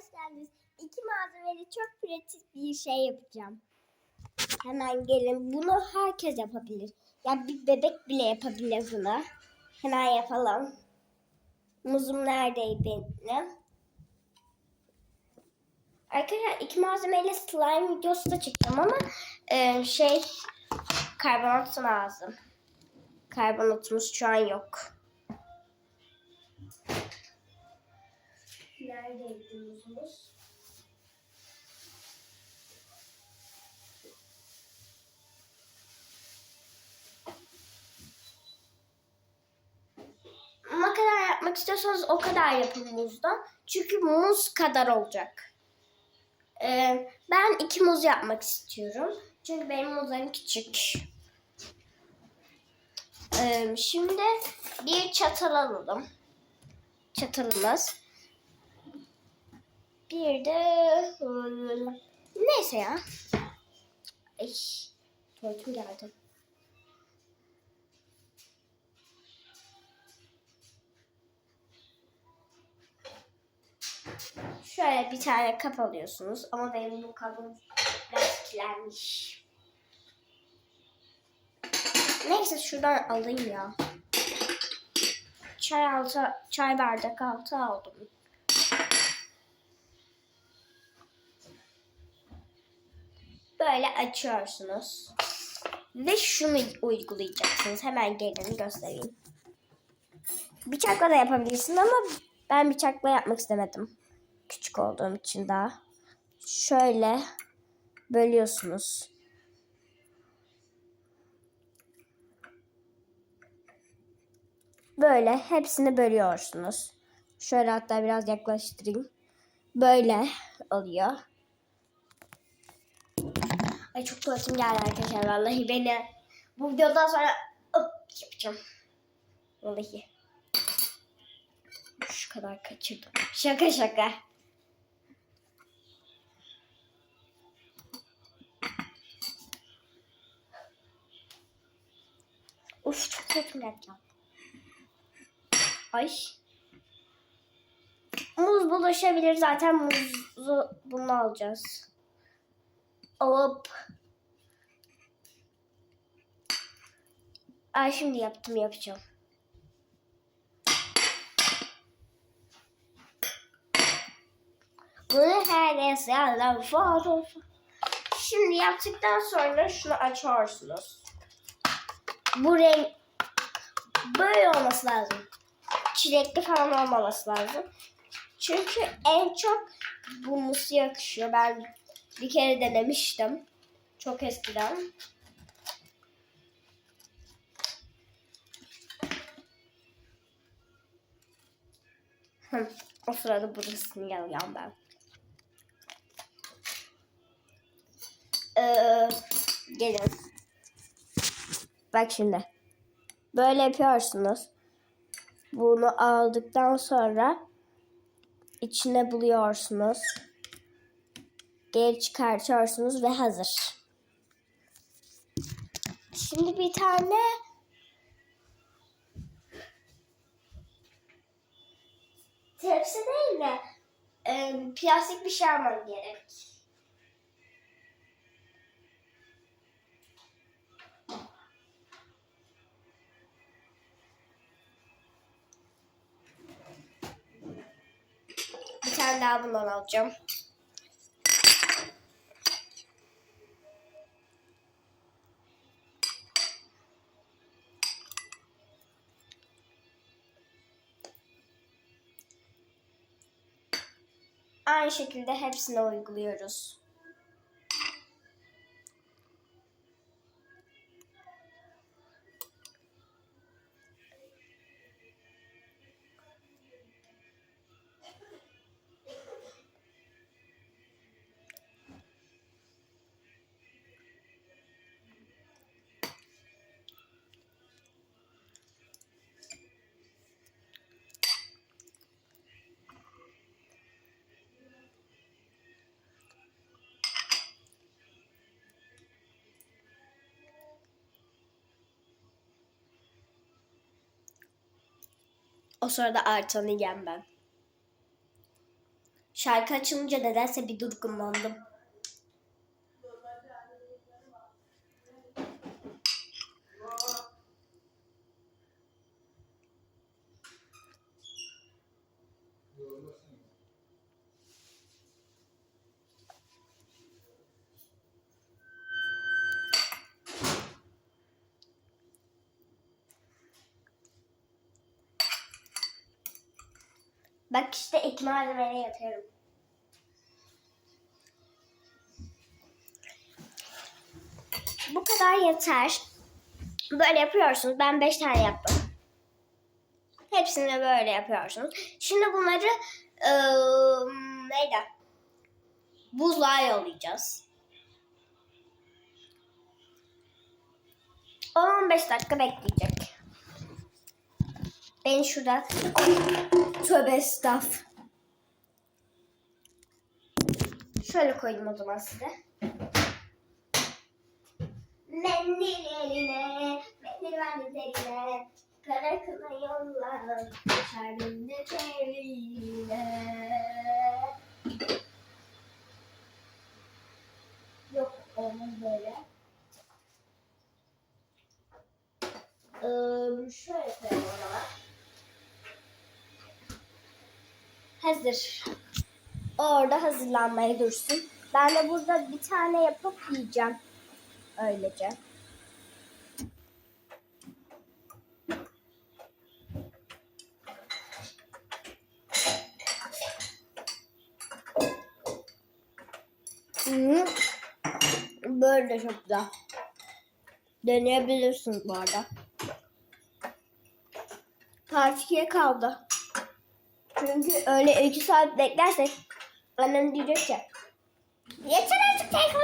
hoş geldiniz. İki malzemeli çok pratik bir şey yapacağım. Hemen gelin. Bunu herkes yapabilir. Ya bir bebek bile yapabilir bunu. Hemen yapalım. Muzum neredeydi benim? Arkadaşlar iki malzemeyle slime videosu da çekeceğim ama e, şey karbonat lazım. Karbonatımız şu an yok. Neredeydi muzumuz? Ne kadar yapmak istiyorsanız o kadar yapın muzdan. Çünkü muz kadar olacak. Ee, ben iki muz yapmak istiyorum. Çünkü benim muzlarım küçük. Ee, şimdi bir çatal alalım. Çatalımız. Bir de neyse ya. Ay, tuvaletim geldi. Şöyle bir tane kap alıyorsunuz ama benim bu kabım biraz kirlenmiş. Neyse şuradan alayım ya. Çay altı, çay bardak altı aldım. Böyle açıyorsunuz. Ve şunu uygulayacaksınız. Hemen gelin göstereyim. Bıçakla da yapabilirsin ama ben bıçakla yapmak istemedim. Küçük olduğum için daha. Şöyle bölüyorsunuz. Böyle hepsini bölüyorsunuz. Şöyle hatta biraz yaklaştırayım. Böyle oluyor. Ay çok tuvaletim geldi arkadaşlar. Vallahi beni bu videodan sonra ıp yapacağım. Vallahi. Şu kadar kaçırdım. Şaka şaka. Uf çok tuvaletim geldi. Ay. Muz bulaşabilir zaten muzu bunu alacağız. Alıp Ay şimdi yaptım yapacağım. Bunu her neyse Allah Şimdi yaptıktan sonra şunu açıyorsunuz. Bu renk böyle olması lazım. Çilekli falan olmaması lazım. Çünkü en çok bu musu yakışıyor. Ben bir kere denemiştim. Çok eskiden. O sırada burasını yalayacağım ben. Ee, gelin. Bak şimdi. Böyle yapıyorsunuz. Bunu aldıktan sonra içine buluyorsunuz. Geri çıkartıyorsunuz ve hazır. Şimdi bir tane tepsi değil de e, plastik bir şey almam gerek. Bir tane daha bundan alacağım. Aynı şekilde hepsine uyguluyoruz. O sırada artanı yem ben. Şarkı açılınca nedense bir durgunlandım. Bak işte ek malzemeleri yatıyorum. Bu kadar yeter. Böyle yapıyorsunuz. Ben 5 tane yaptım. Hepsini böyle yapıyorsunuz. Şimdi bunları ıı, neydi? Buzluğa yollayacağız. 10-15 dakika bekleyecek. Ben şurada tövbe estağf. Şöyle koyayım o zaman size. Mendil eline, mendil verdi eline, kara kına yolla, düşerdim de teline. Yok olmaz böyle. Ee, şöyle koyalım o zaman. Hazır. Orada hazırlanmaya dursun. Ben de burada bir tane yapıp yiyeceğim. Öylece. Hmm. Böyle çok güzel. Deneyebilirsiniz bu arada. Part 2'ye kaldı. Çünkü öyle 2 saat beklersek annem diyecek ki Yeter artık telefonu